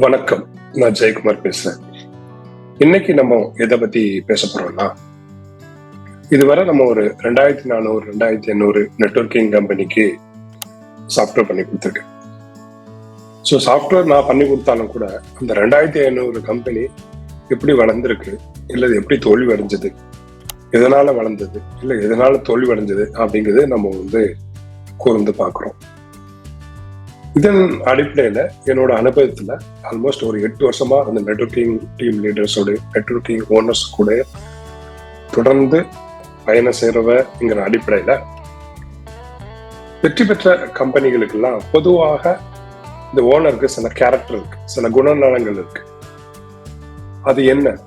வணக்கம். நான் ஜெயக்குமார் பேசுறேன். இன்னைக்கு நம்ம எதை பத்தி பேச போறோம்னா இதுவரை நம்ம ஒரு ரெண்டாயிரத்தி நானூறு ரெண்டாயிரத்தி எண்ணூறு நெட்ஒர்க்கிங் கம்பெனிக்கு சாஃப்ட்வேர் பண்ணி கொடுத்துருக்கேன். ஸோ சாஃப்ட்வேர் நான் பண்ணி கொடுத்தாலும் கூட அந்த ரெண்டாயிரத்தி ஐநூறு கம்பெனி எப்படி வளர்ந்துருக்கு இல்லை எப்படி தோல்வி அடைஞ்சது எதனால வளர்ந்தது இல்லை எதனால தோல்வி அடைஞ்சது அப்படிங்கிறது நம்ம வந்து கூர்ந்து பார்க்குறோம். இதன் அடிப்படையில என்னோட அனுபவத்துல ஆல்மோஸ்ட் ஒரு எட்டு வருஷமா அந்த நெட்ஒர்க்கிங் டீம் லீடர்ஸோட நெட்ஒர்க்கிங் ஓனர்ஸ் கூட தொடர்ந்து பயணம் செய்யறவங்கிற அடிப்படையில வெற்றி பெற்ற கம்பெனிகளுக்கெல்லாம் பொதுவாக இந்த ஓனருக்கு சில கேரக்டர் இருக்கு சில குணநலங்கள் இருக்கு. அது என்ன?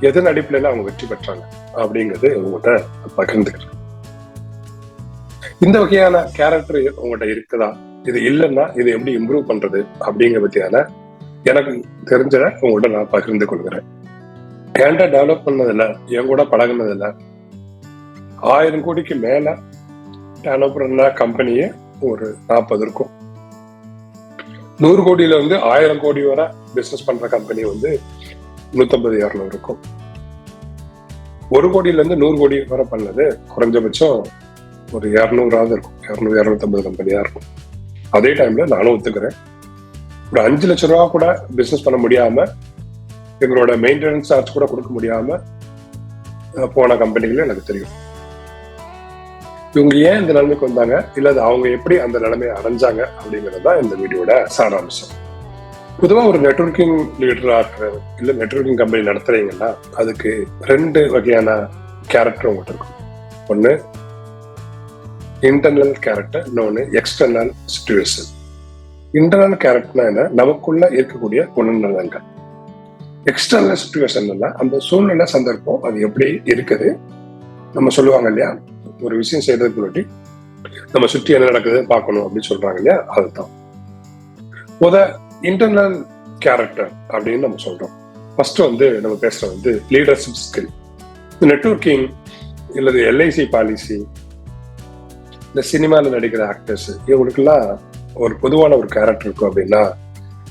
எதன் அடிப்படையில அவங்க வெற்றி பெற்றாங்க? அப்படிங்கிறது உங்கள்கிட்ட பகிர்ந்துக்கிறேன். இந்த வகையான கேரக்டர் உங்கள்கிட்ட இருக்குதா? இது இல்லைன்னா இதை எப்படி இம்ப்ரூவ் பண்றது அப்படிங்கிற பத்தியான எனக்கு தெரிஞ்சதை உங்கள்கிட்ட நான் பகிர்ந்து கொள்கிறேன். என்கிட்ட டெவலப் பண்ணதில்ல என் கூட பழகினதில்ல. ஆயிரம் கோடிக்கு மேல டெவலப் பண்ண கம்பெனியே ஒரு நாற்பது இருக்கும். நூறு கோடியில இருந்து ஆயிரம் கோடி வரை பிசினஸ் பண்ற கம்பெனி வந்து நூத்தம்பது இரநூறு இருக்கும். ஒரு கோடியில இருந்து நூறு கோடி வரை பண்ணது குறைஞ்சபட்சம் ஒரு இரநூறாவது இருக்கும். இரநூறு இரநூத்தம்பது கம்பெனியா இருக்கும். அதே டைம்ல நானும் ஒத்துக்கிறேன். ஒரு அஞ்சு லட்ச ரூபா கூட பிசினஸ் பண்ண முடியாம எங்களோட மெயின்டெனன்ஸ் சார்ஜ் கூட கொடுக்க முடியாம போன கம்பெனிகளும் எனக்கு தெரியும். இவங்க ஏன் இந்த நிலைமைக்கு வந்தாங்க? இல்ல அவங்க எப்படி அந்த நிலைமையை அடைஞ்சாங்க அப்படிங்கிறது தான் இந்த வீடியோட சாராம்சம். பொதுவாக ஒரு நெட்ஒர்க்கிங் லீடராக இருக்கிற இல்லை நெட்ஒர்க்கிங் கம்பெனி நடத்துறீங்கன்னா அதுக்கு ரெண்டு வகையான கேரக்டர் உங்கள்கிட்ட இருக்கும். ஒன்று இன்டர்னல் கேரக்டர் இன்னொன்று எக்ஸ்டர்னல் சுச்சுவேஷன் இன்டர்னல் கேரக்டர்னா என்ன? நமக்குள்ள இருக்கக்கூடிய குணநலங்கள் எக்ஸ்டர்னல் சுச்சுவேஷன் அந்த சூழ்நிலை சந்தர்ப்பம் அது எப்படி இருக்குது? நம்ம சொல்லுவாங்க இல்லையா? ஒரு விஷயம் செய்யறதுக்கு முன்னாடி நம்ம சுற்றி என்ன நடக்குது பார்க்கணும் அப்படின்னு சொல்றாங்க இல்லையா? அதுதான். முத இன்டர்னல் கேரக்டர் அப்படின்னு நம்ம சொல்றோம். ஃபர்ஸ்ட் வந்து நம்ம பேசுறது வந்து லீடர்ஷிப் ஸ்கில் நெட்ஒர்க்கிங் இல்லது எல்ஐசி பாலிசி இந்த சினிமாவில் நடிக்கிற ஆக்டர்ஸ் இவங்களுக்கெல்லாம் ஒரு பொதுவான ஒரு கேரக்டர் இருக்கும் அப்படின்னா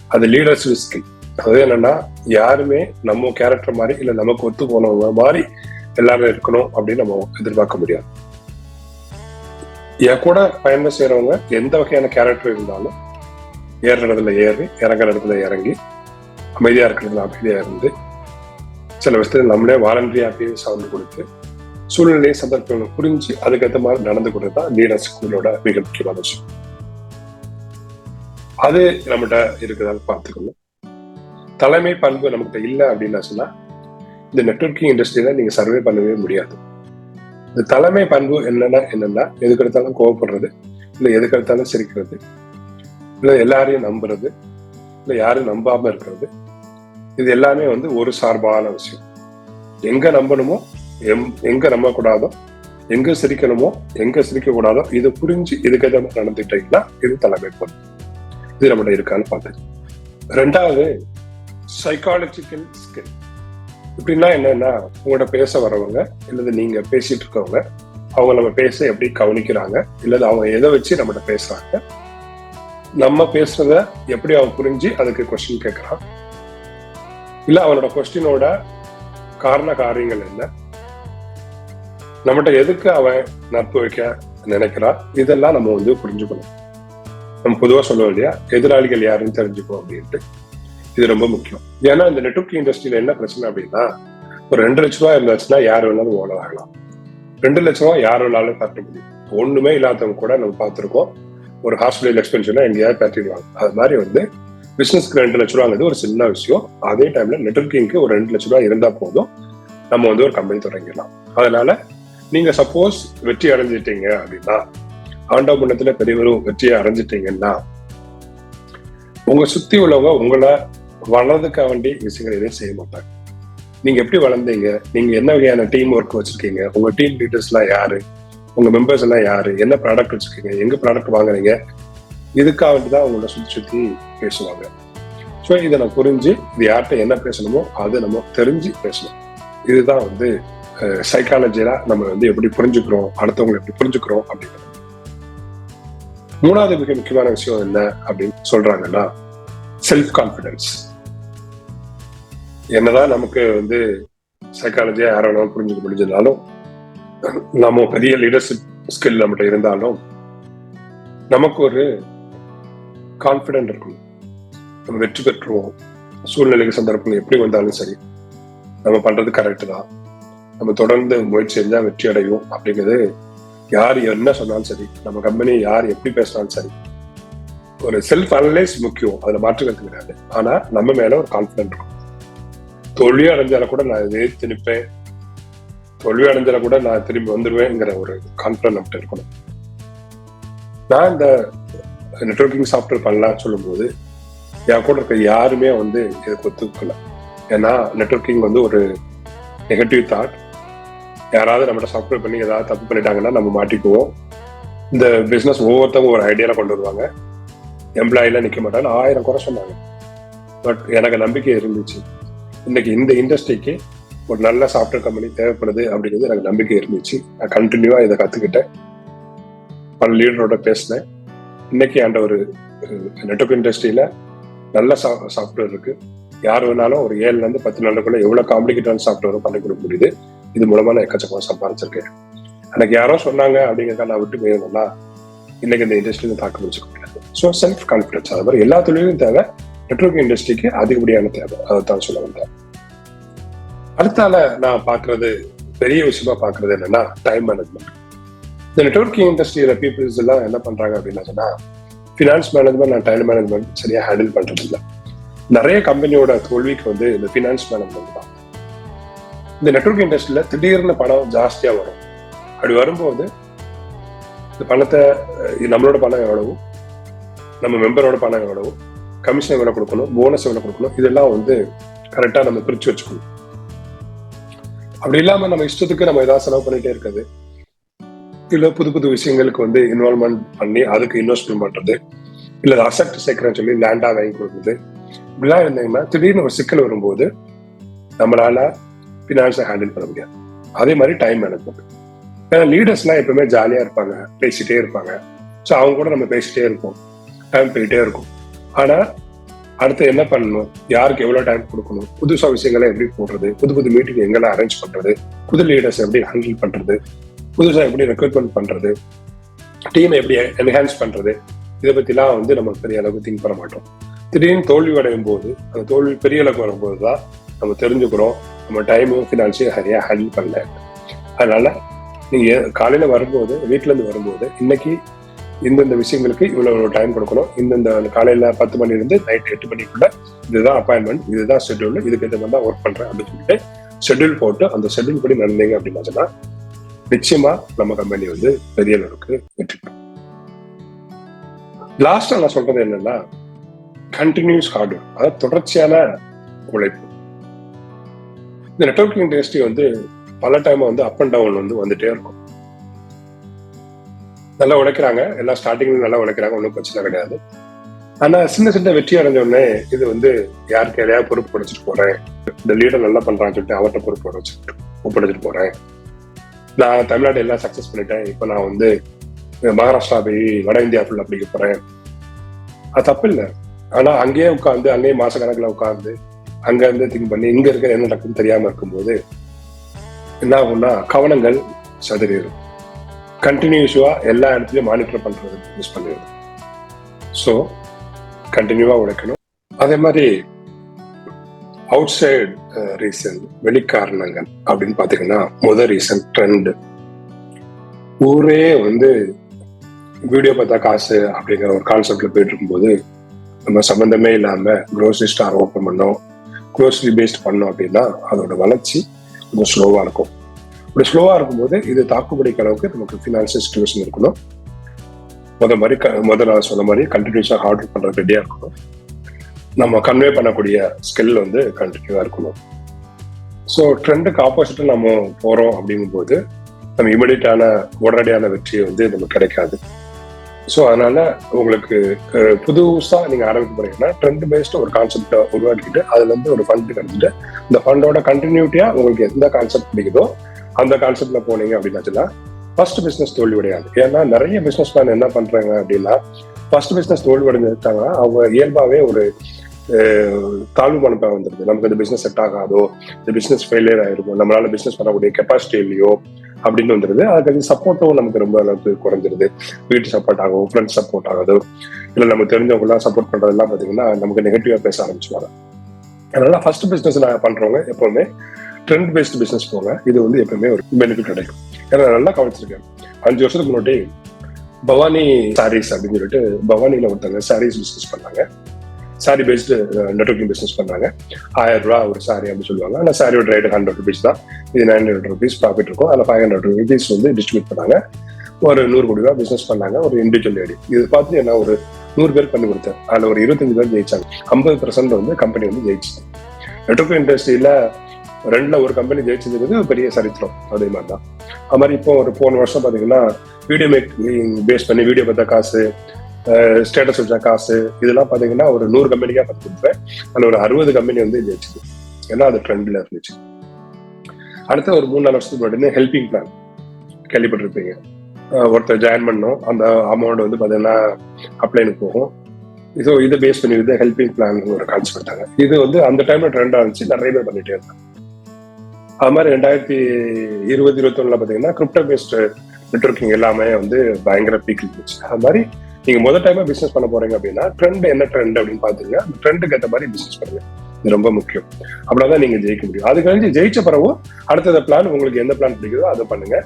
அது லீடர்ஸ் ஸ்கில் அது என்னன்னா யாருமே நம்ம கேரக்டர் மாதிரி இல்லை நமக்கு ஒத்து போனவங்க மாதிரி எல்லாரும் இருக்கணும் அப்படின்னு நம்ம எதிர்பார்க்க முடியாது. என் கூட பயணம் செய்யறவங்க எந்த வகையான கேரக்டர் இருந்தாலும் ஏறுற இடத்துல ஏறி இறங்குற இடத்துல இறங்கி அமைதியா இருக்கிறதுல அமைதியா இருந்து சில விஷயத்துல நம்மளே வாலண்டரி போய் சவுண்ட் கொடுத்து சூழ்நிலை சந்தர்ப்பங்களை புரிஞ்சு அதுக்கேற்ற மாதிரி நடந்து கொடுத்து தான் லீடர் ஸ்கூலோட மிக முக்கியமான விஷயம். அது நம்மகிட்ட இருக்கிறதால பார்த்துக்கணும். தலைமை பண்பு நம்மகிட்ட இல்லை அப்படின்னு சொன்னா இந்த நெட்ஒர்க்கிங் இண்டஸ்ட்ரியில நீங்க சர்வே பண்ணவே முடியாது. இந்த தலைமை பண்பு என்னன்னா என்னன்னா எதுக்கு எடுத்தாலும் கோவப்படுறது இல்லை எதுக்கு எடுத்தாலும் சிரிக்கிறது இல்லை எல்லாரையும் நம்புறது இல்லை யாரும் நம்பாம இருக்கிறது. இது எல்லாமே வந்து ஒரு சார்பான விஷயம். எங்க நம்பணுமோ எம் எங்க நம்பக்கூடாதோ எங்க சிரிக்கணுமோ எங்க சிரிக்க கூடாதோ இதை புரிஞ்சு இதுக்கு எதை நடந்துட்டீங்கன்னா இது தலைமை பண்பு இது நம்மகிட்ட இருக்கான்னு பார்த்து ரெண்டாவது சைக்காலஜிக்கல் ஸ்கில் இப்படின்னா என்னன்னா உங்கள்கிட்ட பேச வரவங்க இல்லது நீங்க பேசிட்டு இருக்கவங்க அவங்க நம்ம பேச எப்படி கவனிக்கிறாங்க இல்லது அவங்க எதை வச்சு நம்மகிட்ட பேசுறாங்க நம்ம பேசுறத எப்படி அவன் புரிஞ்சு அதுக்கு கொஸ்டின் கேட்கறான் இல்ல அவனோட கொஸ்டினோட காரண காரியங்கள் என்ன நம்மகிட்ட எதுக்கு அவன் நட்பு வைக்க நினைக்கிறான் இதெல்லாம் நம்ம வந்து புரிஞ்சுக்கணும். நம்ம பொதுவாக சொல்லுவோம் இல்லையா? எதிராளிகள் யாருன்னு தெரிஞ்சுக்கணும் அப்படின்ட்டு. இது ரொம்ப முக்கியம். ஏன்னா இந்த நெட்ஒர்க் இண்டஸ்ட்ரியில என்ன பிரச்சனை அப்படின்னா ஒரு ரெண்டு லட்ச ரூபா இருந்தாச்சுன்னா யார் வேணாலும் ஓனர் ஆகலாம். ரெண்டு லட்ச ரூபா யார் வேணாலும் கட்ட முடியும். ஒண்ணுமே இல்லாதவங்க கூட நம்ம பார்த்துருக்கோம். ஒரு ஹாஸ்பிட்டல் எக்ஸ்பென்ஷனா எங்கேயாவது கட்டிடுவாங்க அது மாதிரி வந்து பிசினஸ்க்கு ரெண்டு லட்ச ரூபாங்கிறது ஒரு சின்ன விஷயம். அதே டைம்ல நெட்ஒர்க்கிங்க்கு ஒரு ரெண்டு லட்ச ரூபா இருந்தா போதும் நம்ம வந்து ஒரு கம்பெனி தொடங்கிடலாம். அதனால நீங்க சப்போஸ் வெற்றி அடைஞ்சிட்டீங்க அப்படின்னா ஆண்டா முன்னத்துல பெரியவரும் வெற்றியை அடைஞ்சிட்டீங்கன்னா உங்க சுத்தி உள்ளவங்க உங்களை வளர்றதுக்காக வேண்டி விஷயங்கள் எதுவும் செய்ய மாட்டாங்க. நீங்க எப்படி வளர்ந்தீங்க? நீங்க என்ன வகையான டீம் ஒர்க் வச்சிருக்கீங்க? உங்க டீம் லீடர்ஸ் எல்லாம் யாரு? உங்க மெம்பர்ஸ் எல்லாம் யாரு? என்ன ப்ராடக்ட் வச்சிருக்கீங்க? எங்க ப்ராடக்ட் வாங்குறீங்க? இதுக்காக வேண்டி தான் உங்களை சுத்தி சுத்தி பேசுவாங்க. ஸோ இதை நான் புரிஞ்சு இது யார்கிட்ட என்ன பேசணுமோ அதை நம்ம தெரிஞ்சு பேசணும். இதுதான் வந்து சைக்காலஜியில நம்ம வந்து எப்படி புரிஞ்சுக்கிறோம் அடுத்தவங்களை எப்படி புரிஞ்சுக்கிறோம் அப்படிங்கிறது. மூணாவது மிக முக்கியமான விஷயம் என்ன அப்படின்னு சொல்றாங்கன்னா செல்ஃப் கான்பிடன்ஸ் என்னதான் நமக்கு வந்து சைக்காலஜியா யாராலும் புரிஞ்சுக்க முடிஞ்சதுனாலும் நம்ம பெரிய லீடர்ஷிப் ஸ்கில் நம்மகிட்ட இருந்தாலும் நமக்கு ஒரு கான்பிடென்ட் இருக்கணும். நம்ம வெற்றி பெற்றுவோம் சூழ்நிலைக்கு சந்தர்ப்பங்கள் எப்படி வந்தாலும் சரி நம்ம பண்றது கரெக்ட் தான். நம்ம தொடர்ந்து முயற்சி செஞ்சா வெற்றி அடையும் அப்படிங்கிறது யார் என்ன சொன்னாலும் சரி நம்ம கம்பெனி யார் எப்படி பேசினாலும் சரி. ஒரு செல்ஃப் அனலைஸ் முக்கியம் அதுல மாற்று கருத்து கிடையாது. ஆனா நம்ம மேல ஒரு கான்பிடன்ட் இருக்கும். தோல்வி அடைஞ்சால கூட நான் எதிர்த்து நிற்பேன் தோல்வி அடைஞ்சால கூட நான் திரும்பி வந்துடுவேங்கிற ஒரு கான்பிடன்ட் நம்மகிட்ட இருக்கணும். நான் இந்த நெட்ஒர்க்கிங் சாஃப்ட்வேர் பண்ணலாம்னு சொல்லும்போது என் கூட இருக்க யாருமே வந்து இதுக்கு ஒத்துக்கல. ஏன்னா நெட்ஒர்க்கிங் வந்து ஒரு நெகட்டிவ் தாட் யாராவது நம்மகிட்ட சாஃப்ட்வேர் பண்ணி ஏதாவது தப்பு பண்ணிட்டாங்கன்னா நம்ம மாட்டிக்குவோம். இந்த பிஸ்னஸ் ஒவ்வொருத்தவங்க ஒரு ஐடியாவில் கொண்டு வருவாங்க. எம்ப்ளாயில நிற்க மாட்டாங்க. ஆயிரம் குறை சொன்னாங்க. பட் எனக்கு நம்பிக்கை இருந்துச்சு. இன்னைக்கு இந்த இண்டஸ்ட்ரிக்கு ஒரு நல்ல சாஃப்ட்வேர் கம்பெனி தேவைப்படுது அப்படிங்கிறது எனக்கு நம்பிக்கை இருந்துச்சு. நான் கண்டினியூவாக இதை கற்றுக்கிட்டேன் பல லீடரோட பேசினேன். இன்னைக்கு அந்த ஒரு நெட்ஒர்க் இண்டஸ்ட்ரியில நல்ல சாஃப்ட்வேர் இருக்கு. யார் வேணாலும் ஒரு ஏழுல இருந்து பத்து நாளுக்குள்ள எவ்வளவு காம்ப்ளிகேட்டான சாஃப்ட்வேரும் பண்ணி கொடுக்க முடியுது. இது மூலமா நான் எக்கச்சக்கமா சம்பாதிச்சிருக்கேன் எனக்கு யாரோ சொன்னாங்க அப்படிங்கிறத நான் விட்டு போயிருந்தேன்னா இன்னைக்கு இந்த இண்டஸ்ட்ரியில தாக்கு வச்சுக்க முடியாது. ஸோ செல்ஃப் கான்ஃபிடன்ஸ் அது மாதிரி எல்லா தொழிலும் தேவை. நெட்ஒர்க் இண்டஸ்ட்ரிக்கு அதிகப்படியான தேவை. அதை தான் சொல்ல வந்தேன். அடுத்தால நான் பாக்குறது பெரிய விஷயமா பாக்குறது என்னன்னா டைம் மேனேஜ்மெண்ட் இந்த நெட்ஒர்க்கிங் இண்டஸ்ட்ரியில பீப்புள்ஸ் எல்லாம் என்ன பண்றாங்க அப்படின்னு சொன்னா ஃபினான்ஸ் மேனேஜ்மெண்ட் நான் டைம் மேனேஜ்மெண்ட் சரியா ஹேண்டில் பண்றது இல்லை நிறைய கம்பெனியோட தோல்விக்கு வந்து இந்த ஃபினான்ஸ் மேனேஜ்மெண்ட் தான். இந்த நெட்ஒர்க் இண்டஸ்ட்ரியில் திடீர்னு பணம் ஜாஸ்தியா வரும். அப்படி வரும்போது இந்த பணத்தை நம்மளோட பணம் எவ்வளவு? நம்ம மெம்பரோட பணம் எவ்வளவு? கமிஷன் எவ்வளோ கொடுக்கணும்? போனஸ் எவ்வளோ கொடுக்கணும்? இதெல்லாம் வந்து கரெக்டா நம்ம பிரிச்சு வச்சுக்கணும். அப்படி இல்லாம நம்ம இஷ்டத்துக்கு நம்ம ஏதாவது செலவு பண்ணிகிட்டே இருக்குது இல்லை புது புது விஷயங்களுக்கு வந்து இன்வால்மெண்ட் பண்ணி அதுக்கு இன்வெஸ்ட்மெண்ட் பண்றது. இல்லை அசெப்ட் சேர்க்குறேன்னு சொல்லி லேண்டாக வாங்கி கொடுக்குறது. இப்படிலாம் இருந்தீங்கன்னா திடீர்னு ஒரு சிக்கல் வரும்போது நம்மளால ஃபினான்ஸை ஹேண்டில் பண்ண முடியாது அதே மாதிரி டைம் மேனேஜ்மெண்ட் ஏன்னா லீடர்ஸ்லாம் எப்பவுமே ஜாலியா இருப்பாங்க பேசிட்டே இருப்பாங்க. ஸோ அவங்க கூட நம்ம பேசிட்டே இருப்போம். டைம் போயிட்டே இருக்கும். ஆனா அடுத்து என்ன பண்ணணும்? யாருக்கு எவ்வளவு டைம் கொடுக்கணும்? புதுசா விஷயங்களை எப்படி போடுறது? புது புது மீட்டிங் எங்கெல்லாம் அரேஞ்ச் பண்றது? புது லீடர்ஸ் எப்படி ஹேண்டில் பண்றது? புதுசா எப்படி ரெக்ரூட்மெண்ட் பண்றது? டீமை எப்படி என்ஹான்ஸ் பண்றது? இதை பற்றிலாம் வந்து நம்ம பெரிய அளவுக்கு திங்க் பண்ண மாட்டோம். திடீர்னு தோல்வி அடையும் போது அந்த தோல்வி பெரிய அளவுக்கு வரும்போது தான் நம்ம தெரிஞ்சுக்கிறோம் நம்ம டைமும் ஃபினான்ஷியும் சரியாக ஹேண்டில் பண்ணல. அதனால நீங்கள் காலையில வரும்போது வீட்டுல இருந்து வரும்போது இன்னைக்கு இந்தந்த விஷயங்களுக்கு இவ்வளவு டைம் கொடுக்கணும். இந்தந்த காலையில பத்து மணிலேருந்து நைட் எட்டு மணிக்குள்ள இதுதான் அப்பாயின்மெண்ட் இதுதான் ஷெட்யூல் இதுக்கு இந்த மாதிரி தான் ஒர்க் பண்ணுறேன் அப்படின்னு சொல்லிட்டு ஷெட்யூல் போட்டு அந்த ஷெட்யூல் படி நடந்தீங்க அப்படின்னு சொன்னா நிச்சயமா நம்ம கம்பெனி வந்து பெரிய அளவுக்கு வெற்றி பெறும். லாஸ்டா நான் சொல்றது என்னன்னா கண்டினியூஸ் ஹார்ட் ஒர்க் அதாவது தொடர்ச்சியான உழைப்பு. இந்த நெட்ஒர்க்கிங் இண்டஸ்ட்ரி வந்து பல டைம் வந்து அப் அண்ட் டவுன் வந்து வந்துட்டே இருக்கும். நல்லா உழைக்கிறாங்க. எல்லா ஸ்டார்டிங்ல நல்லா உழைக்கிறாங்க. ஒன்றும் பிரச்சனை கிடையாது. ஆனா சின்ன சின்ன வெற்றி அடைஞ்ச உடனே இது வந்து யாருக்கு எதையாவது பொறுப்பு படிச்சுட்டு போறேன். இந்த லீடர் நல்லா பண்றான்னு சொல்லிட்டு அவர்கிட்ட பொறுப்பு வச்சுட்டு ஒப்படைச்சிட்டு போறேன். நான் தமிழ்நாடு எல்லாம் சக்சஸ் பண்ணிட்டேன். இப்போ நான் வந்து மகாராஷ்டிரா போய் வட இந்தியா ஃபுல்லா படிக்க போறேன். அது தப்பு இல்லை. ஆனா அங்கேயே உட்காந்து அங்கேயே மாச கணக்குல உட்காந்து அங்க இருந்து திங்க் பண்ணி இங்க இருக்கிற என்ன நடக்குன்னு தெரியாம இருக்கும்போது என்ன ஆகும்னா கவனங்கள் சதுரிடும் கண்டினியூஸா எல்லா இடத்துலயும் மானிட்டர் பண்றது மிஸ் பண்ணிடும் ஸோ கண்டினியூவா உழைக்கணும் அதே மாதிரி அவுட் சைடு ரீசன் வெளிக்காரணங்கள் அப்படின்னு பாத்தீங்கன்னா முதல் ரீசன் ட்ரெண்ட் ஊரே வந்து வீடியோ பார்த்தா காசு அப்படிங்கிற ஒரு கான்செப்ட்ல போயிட்டு இருக்கும்போது நம்ம சம்மந்தமே இல்லாம க்ரோசரி ஸ்டார் ஓப்பன் பண்ணோம். க்ளோஸ்லி பேஸ்ட் பண்ணோம் அப்படின்னா அதோட வளர்ச்சி கொஞ்சம் ஸ்லோவா இருக்கும். இப்படி ஸ்லோவா இருக்கும்போது இது தாக்குப்பிடிக்க அளவுக்கு நமக்கு ஃபினான்சியல் சுச்சுவேஷன் இருக்கணும். முத மாதிரி முதல் நான் சொன்ன மாதிரி கண்டினியூஸாக ஹார்ட் பண்ணுற பண்ற ரெடியா இருக்கணும். நம்ம கன்வே பண்ணக்கூடிய ஸ்கில் வந்து கண்டினியூவாக இருக்கணும். ஸோ ட்ரெண்டுக்கு ஆப்போசிட்டா நம்ம போறோம் அப்படிங்கும்போது நம்ம இமிடியட்டான உடனடியான வெற்றி வந்து நமக்கு கிடைக்காது. ஸோ அதனால உங்களுக்கு புதுசா நீங்க ஆரம்பிக்க போறீங்கன்னா ட்ரெண்ட் பேஸ்டு ஒரு கான்செப்டை உருவாக்கிட்டு அதுலேருந்து ஒரு ஃபண்ட் கிடைச்சிட்டு இந்த ஃபண்டோட கண்டினியூட்டியா உங்களுக்கு எந்த கான்செப்ட் பிடிக்குதோ அந்த கான்செப்டில் போனீங்க அப்படின்னா ஃபர்ஸ்ட் பிஸ்னஸ் தோல்வி அடையாது ஏன்னா நிறைய பிஸ்னஸ் மேன் என்ன பண்றாங்க அப்படின்னா ஃபர்ஸ்ட் பிஸ்னஸ் தோல்வி அடைஞ்சிருக்காங்க அவங்க இயல்பாகவே ஒரு தாழ்வு மனப்பாக வந்துருது நமக்கு இந்த பிஸ்னஸ் செட் ஆகாதோ இந்த பிஸ்னஸ் ஃபெயிலியர் ஆயிருக்கும் நம்மளால பிஸ்னஸ் பண்ணக்கூடிய கெப்பாசிட்டி இல்லையோ அப்படின்னு வந்துருது அதுக்கு சப்போர்ட்டும் நமக்கு ரொம்ப அளவுக்கு குறைஞ்சிருது. வீட்டு சப்போர்ட் ஆகும் ஃப்ரெண்ட்ஸ் சப்போர்ட் ஆகுது இல்லை நமக்கு தெரிஞ்சவங்க எல்லாம் சப்போர்ட் பண்றதெல்லாம் பாத்தீங்கன்னா நமக்கு நெகட்டிவா பேச ஆரம்பிச்சுவாங்க அதனால ஃபர்ஸ்ட் பிசினஸ் நான் பண்றவங்க எப்பவுமே ட்ரெண்ட் பேஸ்ட் பிசினஸ் போங்க. இது வந்து எப்பவுமே ஒரு பெனிஃபிட் கிடைக்கும். ஏன்னா நான் நல்லா கவனிச்சிருக்கேன். அஞ்சு வருஷத்துக்கு முன்னாடி பவானி சாரீஸ் அப்படின்னு சொல்லிட்டு பவானியில ஒருத்தவங்க சாரீஸ் பிசினஸ் பண்ணாங்க. சாரி பேஸ்டு நெட்ஒர்க்கிங் பிஸ்னஸ் பண்ணாங்க ஆயிரம் ரூபா ஒரு சாரி அப்படின்னு சொல்லுவாங்க. ஆனால் சாரியோட ரேட் ஹண்ட்ரட் ருபீஸ் தான். இது நைன் ஹண்ட்ரட் ருபீஸ் ப்ராஃபிட் இருக்கும். அதில் ஃபைவ் ஹண்ட்ரட் ருபீஸ் வந்து டிஸ்ட்ரிபியூட் பண்ணாங்க. ஒரு நூறு கோடி ரூபா பிசினஸ் பண்ணாங்க. ஒரு இண்டிவிஜுவல் லேடி இது பார்த்து என்ன ஒரு நூறு பேர் பண்ணி கொடுத்தேன். அதில் ஒரு இருபத்தஞ்சு பேர் ஜெயிச்சாங்க. ஐம்பது பர்சன்ட் வந்து கம்பெனி வந்து ஜெயிச்சு நெட்ஒர்க் இண்டஸ்ட்ரியில ரெண்டுல ஒரு கம்பெனி ஜெயிச்சதுக்கு பெரிய சரித்திரம். அதே மாதிரி தான் அது மாதிரி இப்போ ஒரு போன வருஷம் பாத்தீங்கன்னா வீடியோ மேக்கிங் பேஸ் பண்ணி வீடியோ பார்த்தா காசு ஸ்டேட்டஸ் வச்சா காசு இதெல்லாம் பார்த்தீங்கன்னா ஒரு நூறு கம்பெனிக்கா பார்த்துருப்பேன் அதில் ஒரு அறுபது கம்பெனி வந்து ஜெயிச்சுது ஏன்னா அது ட்ரெண்ட்ல இருந்துச்சு. அடுத்த ஒரு மூணு நாலு வருஷத்துக்கு முன்னாடி ஹெல்பிங் பிளான் கேள்விப்பட்டிருப்பீங்க. ஒருத்தர் ஜாயின் பண்ணோம். அந்த அமௌண்ட் வந்து பாத்தீங்கன்னா அப்ளைனுக்கு போகும். ஸோ இதை பேஸ் பண்ணி வந்து ஹெல்பிங் பிளான் ஒரு கான்செப்ட் பண்ணாங்க இது வந்து அந்த டைம்ல ட்ரெண்ட் ஆச்சு நிறைய பேர் பண்ணிட்டே இருந்தாங்க. அது மாதிரி ரெண்டாயிரத்தி இருபது இருபத்தொன்னுல பாத்தீங்கன்னா கிரிப்டோ பேஸ்டு நெட்ஒர்க்கிங் எல்லாமே வந்து பயங்கர பீக் இருந்துச்சு. அது மாதிரி நீங்க முதல் டைமா பிசினஸ் பண்ண போறீங்க அப்படின்னா ட்ரெண்ட் என்ன ட்ரெண்ட் அப்படின்னு பாத்துங்க அந்த ட்ரெண்டுக்கு ஏற்ற மாதிரி பிசினஸ் பண்ணுங்க. இது ரொம்ப முக்கியம். அப்படின்னா நீங்க ஜெயிக்க முடியும். அது கழிஞ்சு ஜெயிச்ச பிறகு அடுத்தது பிளான் உங்களுக்கு எந்த பிளான் பிடிக்குதோ அதை பண்ணுங்க.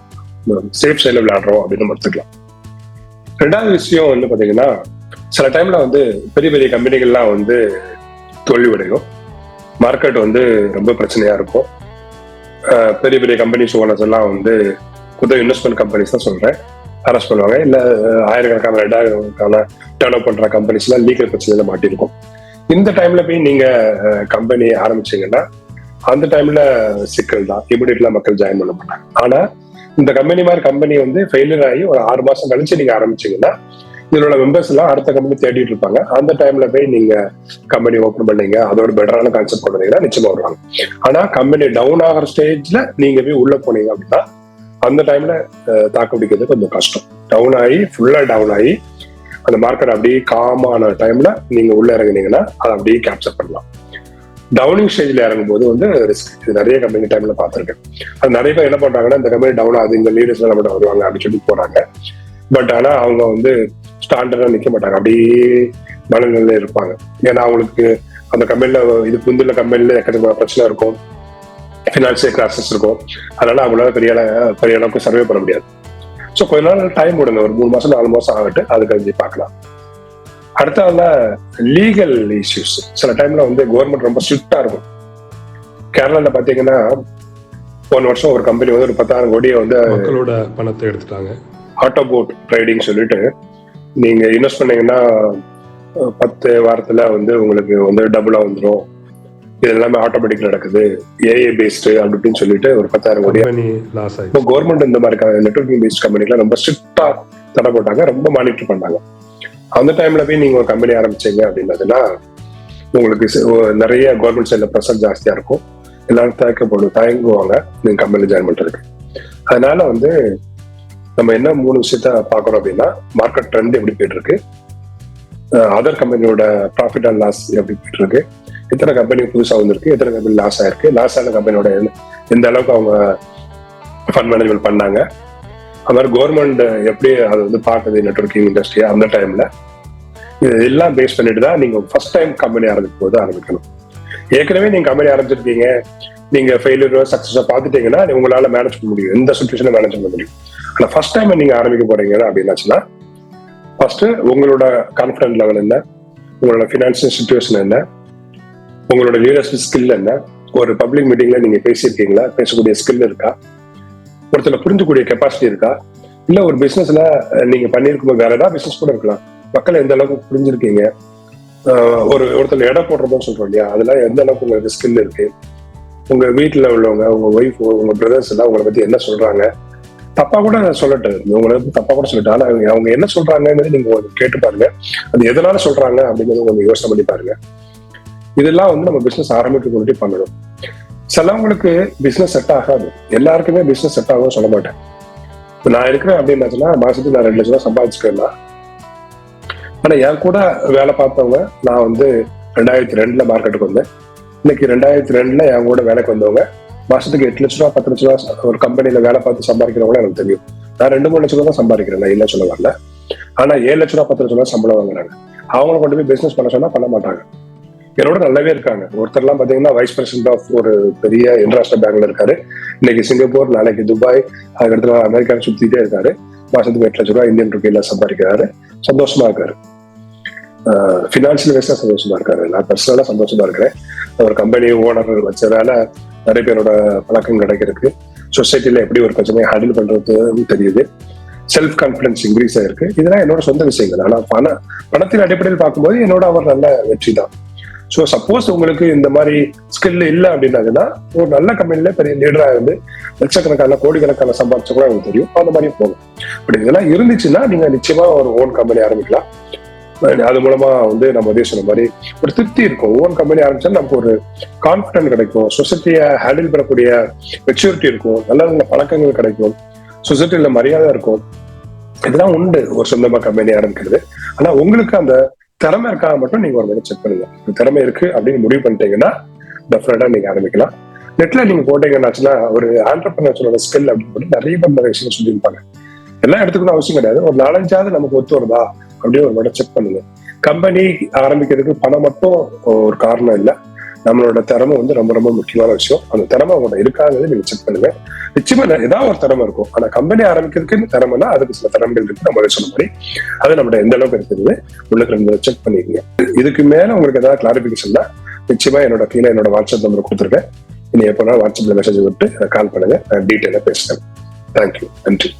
சேஃப் சைட்ல விளையாடுறோம் அப்படின்னு நம்ம எடுத்துக்கலாம் ரெண்டாவது விஷயம் வந்து பாத்தீங்கன்னா சில டைம்ல வந்து பெரிய பெரிய கம்பெனிகள்லாம் வந்து தோல்வியடையும். மார்க்கெட் வந்து ரொம்ப பிரச்சனையா இருக்கும். பெரிய பெரிய கம்பெனிஸ் ஓனர்ஸ் எல்லாம் வந்து புது இன்வெஸ்ட்மெண்ட் கம்பெனிஸ் தான் சொல்றேன். அரெஸ்ட் பண்ணுவாங்க. இல்ல ஆயிரக்கணக்கான ரெண்டாயிரக்கான டேர்ன் அப் பண்ற கம்பெனிஸ் எல்லாம் லீகல் பிரச்சனையில மாட்டிருக்கும். இந்த டைம்ல போய் நீங்க கம்பெனி ஆரம்பிச்சீங்கன்னா அந்த டைம்ல சிக்கல் தான். இமிடியட்ல மக்கள் ஜாயின் பண்ண மாட்டாங்க. ஆனா இந்த கம்பெனி மாதிரி கம்பெனி வந்து ஃபெயிலியர் ஆகி ஒரு ஆறு மாசம் கழிச்சு நீங்க ஆரம்பிச்சீங்கன்னா இதோட மெம்பர்ஸ் எல்லாம் அடுத்த கம்பெனி தேடிட்டு இருப்பாங்க. அந்த டைம்ல போய் நீங்க கம்பெனி ஓபன் பண்ணீங்க. அதோட பெட்டரான கான்செப்ட் பண்ணுறீங்கன்னா நிச்சயமா வருவாங்க. ஆனா கம்பெனி டவுன் ஆகிற ஸ்டேஜ்ல நீங்க போய் உள்ள போனீங்க அப்படின்னா அந்த டைம்ல தாக்கு பிடிக்கிறது கொஞ்சம் கஷ்டம். டவுன் ஆகி ஃபுல்லா டவுன் ஆகி அந்த மார்க்கெட் அப்படியே காமான டைம்ல நீங்க உள்ள இறங்குனீங்கன்னா அதை அப்படியே கேப்சர் பண்ணலாம். டவுனிங் ஸ்டேஜ்ல இறங்கும் போது வந்து ரிஸ்க் இது நிறைய கம்பெனி டைம்ல பாத்திருக்கேன் அது நிறைய பேர் என்ன பண்றாங்கன்னா இந்த கம்பெனி டவுன் ஆகுது இந்த லீடர்ஸ் நம்ம வருவாங்க அப்படின்னு சொல்லி போறாங்க. பட் ஆனா அவங்க வந்து ஸ்டாண்டர்டா நிக்க மாட்டாங்க. அப்படியே மனநிலையில இருப்பாங்க. ஏன்னா அவங்களுக்கு அந்த கம்பெனில இது புந்துள்ள கம்பெனில எக்கச்சக்கமான பிரச்சனை இருக்கும். ஃபினான்சியல் கிராசஸ் இருக்கும். அதனால அவங்களால பெரிய பெரிய அளவுக்கு சர்வே பண்ண முடியாது. ஸோ கொஞ்ச நாள் டைம் கொடுங்க. ஒரு மூணு மாசம் நாலு மாசம் ஆகட்டு அது கழிஞ்சு பார்க்கலாம். அடுத்ததுல லீகல் இஷ்யூஸ் சில டைம்ல வந்து கவர்மெண்ட் ரொம்ப ஸ்ட்ரிக்டா இருக்கும். கேரளால பாத்தீங்கன்னா போன வருஷம் ஒரு கம்பெனி வந்து ஒரு பத்தாயிரம் கோடியை வந்து மக்களோட பணத்தை எடுத்துட்டாங்க. ஆட்டோ போட் ட்ரேடிங் சொல்லிட்டு நீங்க இன்வெஸ்ட் பண்ணீங்கன்னா பத்து வாரத்துல வந்து உங்களுக்கு வந்து டபுளா வந்துடும் இது எல்லாமே ஆட்டோமேட்டிக் நடக்குது. ஏஏ பேஸ்டு அப்படி இப்படின்னு சொல்லிட்டு ஒரு பத்தாயிரம் கோடி. லாஸ் இப்போ ஆயிடுச்சு. கவர்மெண்ட் இந்த மாதிரி நெட்ஒர்க்கிங் பேஸ்ட் கம்பெனிலாம் ரொம்ப ஸ்ட்ரிக்டா தடை போட்டாங்க ரொம்ப மானிட்டர் பண்ணாங்க. அந்த டைம்ல போய் நீங்க ஒரு கம்பெனி ஆரம்பிச்சீங்க அப்படின்னதுன்னா உங்களுக்கு நிறைய கவர்மெண்ட் சைட்ல ப்ரெஷர் ஜாஸ்தியா இருக்கும். எல்லாரும் தயக்கப்படும் தயங்குவாங்க. நீங்க கம்பெனி ஜாயின் பண்றதுக்கு. அதனால வந்து நம்ம என்ன மூணு விஷயத்த பாக்குறோம் அப்படின்னா மார்க்கெட் ட்ரெண்ட் எப்படி போயிட்டு இருக்கு அதர் கம்பெனியோட ப்ராஃபிட் அண்ட் லாஸ் எப்படி போயிட்டு இருக்கு எத்தனை கம்பெனி புதுசா வந்திருக்கு எத்தனை கம்பெனி லாஸ் ஆயிருக்கு லாஸ் ஆன கம்பெனியோட எந்த அளவுக்கு அவங்க ஃபண்ட் மேனேஜ்மெண்ட் பண்ணாங்க? அது மாதிரி கவர்மெண்ட் எப்படி அதை வந்து பார்க்குது நெட்ஒர்க்கிங் இண்டஸ்ட்ரி அந்த டைம்ல இது எல்லாம் பேஸ் பண்ணிட்டு தான் நீங்க ஃபர்ஸ்ட் டைம் கம்பெனி ஆரம்பிக்கும் போது ஆரம்பிக்கணும். ஏற்கனவே நீங்க கம்பெனி ஆரம்பிச்சிருக்கீங்க. நீங்க ஃபெயிலியர் சக்சஸா பார்த்துட்டீங்கன்னா உங்களால மேனேஜ் பண்ண முடியும். எந்த சுச்சுவேஷனும் மேனேஜ் பண்ண முடியும். ஆனா ஃபர்ஸ்ட் டைம் நீங்க ஆரம்பிக்க போறீங்க அப்படின்னாச்சுன்னா ஃபர்ஸ்ட் உங்களோட கான்பிடன்ட் லெவல் என்ன? உங்களோட ஃபினான்சியல் சுச்சுவேஷன் என்ன? உங்களோட லீடர்ஷிப் ஸ்கில் என்ன? ஒரு பப்ளிக் மீட்டிங்ல நீங்க பேசியிருக்கீங்களா? பேசக்கூடிய ஸ்கில் இருக்கா? ஒருத்தர் புரிஞ்சக்கூடிய கெப்பாசிட்டி இருக்கா? இல்ல ஒரு பிசினஸ்ல நீங்க பண்ணிருக்கும் வேற ஏதாவது பிசினஸ் கூட இருக்கலாம். மக்களை எந்த அளவுக்கு புரிஞ்சிருக்கீங்க? ஒரு ஒருத்தர் எடை போடுறதுன்னு சொல்றோம் இல்லையா? அதெல்லாம் எந்த அளவுக்கு உங்களுக்கு ஸ்கில் இருக்கு? உங்க வீட்டுல உள்ளவங்க உங்க ஒய்ஃப் உங்க பிரதர்ஸ் எல்லாம் உங்களை பத்தி என்ன சொல்றாங்க? தப்பா கூட சொல்லட்டு உங்களை தப்பா கூட சொல்லிட்டு ஆனா அவங்க- அவங்க என்ன சொல்றாங்கன்னு நீங்க கேட்டு பாருங்க. அது எதனால சொல்றாங்க அப்படிங்கறது கொஞ்சம் யோசனை பண்ணி பாருங்க. இதெல்லாம் வந்து நம்ம பிசினஸ் ஆரம்பிக்க முன்னாடி பண்ணணும். சிலவங்களுக்கு பிசினஸ் செட் ஆகாது. எல்லாருக்குமே பிசினஸ் செட் ஆகும் சொல்ல மாட்டேன். இப்ப நான் இருக்கிறேன் அப்படின்னாச்சுன்னா மாசத்துக்கு நான் ரெண்டு லட்சம் ரூபாய் சம்பாதிச்சுக்கிறேன்னா ஆனா என் கூட வேலை பார்த்தவங்க நான் வந்து ரெண்டாயிரத்தி ரெண்டுல மார்க்கெட்டுக்கு வந்தேன். இன்னைக்கு ரெண்டாயிரத்தி ரெண்டுல என் கூட வேலைக்கு வந்தவங்க மாசத்துக்கு எட்டு லட்ச ரூபா பத்து லட்ச ரூபா ஒரு கம்பெனில வேலை பார்த்து சம்பாதிக்கிறவங்க எனக்கு தெரியும். நான் ரெண்டு மூணு லட்சம் ரூபா தான் சம்பாதிக்கிறேன். நான் இல்லை சொல்ல வரல. ஆனா ஏழு லட்ச ரூபா பத்து லட்ச ரூபா சம்பளம் வாங்குறாங்க. அவங்கள கொண்டு போய் பிசினஸ் பண்ண சொன்னா பண்ண மாட்டாங்க. என்னோட நல்லாவே இருக்காங்க. ஒருத்தர்லாம் பாத்தீங்கன்னா வைஸ் பிரசிடென்ட் ஆஃப் ஒரு பெரிய இன்டர்நேஷனல் பேங்க்ல இருக்காரு. இன்னைக்கு சிங்கப்பூர் நாளைக்கு துபாய் அதுக்கடுத்து அமெரிக்கா சுத்திட்டே இருக்காரு. மாசத்துக்கு எட்டு லட்ச ரூபாய் இந்தியன் ருபியில சம்பாதிக்கிறாரு. சந்தோஷமா இருக்காரு. ஃபினான்ஷியல் வைஸா சந்தோஷமா இருக்காரு. நான் பர்சனலா சந்தோஷமா இருக்கிறேன். ஒரு கம்பெனி ஓனர் வச்சதால நிறைய பேரோட பழக்கம் கிடைக்கிறதுக்கு சொசைட்டில எப்படி ஒரு பிரச்சனையை ஹேண்டில் பண்றதுன்னு தெரியுது. செல்ஃப் கான்பிடன்ஸ் இன்க்ரீஸ் ஆயிருக்கு. இதெல்லாம் என்னோட சொந்த விஷயங்கள். ஆனா பண பணத்தின் அடிப்படையில் பார்க்கும்போது என்னோட அவர் நல்ல வெற்றி தான் ஸோ சப்போஸ் உங்களுக்கு இந்த மாதிரி ஸ்கில் இல்லை அப்படின்னாங்கன்னா ஒரு நல்ல கம்பெனில பெரிய லீடரா இருந்து லட்சக்கணக்கான கோடிக்கணக்கான சம்பாதிச்சு கூட உங்களுக்கு தெரியும். அந்த மாதிரி போகும். பட் இதெல்லாம் இருந்துச்சுன்னா நீங்க நிச்சயமா ஒரு ஓன் கம்பெனி ஆரம்பிக்கலாம். அது மூலமா வந்து நம்ம உதவி சொன்ன மாதிரி ஒரு திருப்தி இருக்கும். ஓன் கம்பெனி ஆரம்பிச்சா நமக்கு ஒரு கான்பிடன்ட் கிடைக்கும். சொசைட்டியை ஹேண்டில் பண்ணக்கூடிய மெச்சூரிட்டி இருக்கும். நல்ல நல்ல பழக்கங்கள் கிடைக்கும். சொசைட்டில மரியாதை இருக்கும். இதெல்லாம் உண்டு. ஒரு சொந்தமா கம்பெனி ஆரம்பிக்கிறது. ஆனா உங்களுக்கு அந்த திறமை இருக்கா மட்டும் நீங்க ஒரு செக் பண்ணுங்க. திறமை இருக்கு அப்படின்னு முடிவு பண்ணிட்டீங்கன்னா டெஃபினட்டா நீங்க ஆரம்பிக்கலாம். நெட்ல நீங்க போட்டீங்கன்னாச்சுன்னா ஒரு ஆண்டர்பிரினர்ஸோட ஸ்கில் அப்படின்னு சொல்லிட்டு நிறைய பேர் நிறைய விஷயம் சொல்லியிருப்பாங்க. எல்லாம் எடுத்துக்கணும் அவசியம் கிடையாது. ஒரு நாலஞ்சாவது நமக்கு ஒத்து வருதா அப்படின்னு ஒரு செக் பண்ணுங்க. கம்பெனி ஆரம்பிக்கிறதுக்கு பணம் மட்டும் ஒரு காரணம் இல்லை. நம்மளோட திறமை வந்து ரொம்ப ரொம்ப முக்கியமான விஷயம். அந்த திறமை அவங்க இருக்காங்கிறது நீங்க செக் பண்ணுங்க. நிச்சயமா ஏதாவது ஒரு திறமை இருக்கும். ஆனா கம்பெனி ஆரம்பிக்கிறதுக்கு திறமைனா அதுக்கு சில திறமைகள் இருக்கு. நம்ம சொன்ன மாதிரி அது நம்மளோட எந்த அளவுக்கு இருக்குது உள்ளுக்கு நம்ம செக் பண்ணிருங்க இதுக்கு மேல உங்களுக்கு ஏதாவது கிளாரிபிகேஷன் நிச்சயமா என்னோட கீழே என்னோட வாட்ஸ்அப் நம்பர் கொடுத்துருக்கேன் இனி எப்போனா வாட்ஸ்அப்ல மெசேஜ் விட்டு கால் பண்ணுங்க. நான் டீட்டெயிலாக பேசுறேன். தேங்க்யூ நன்றி.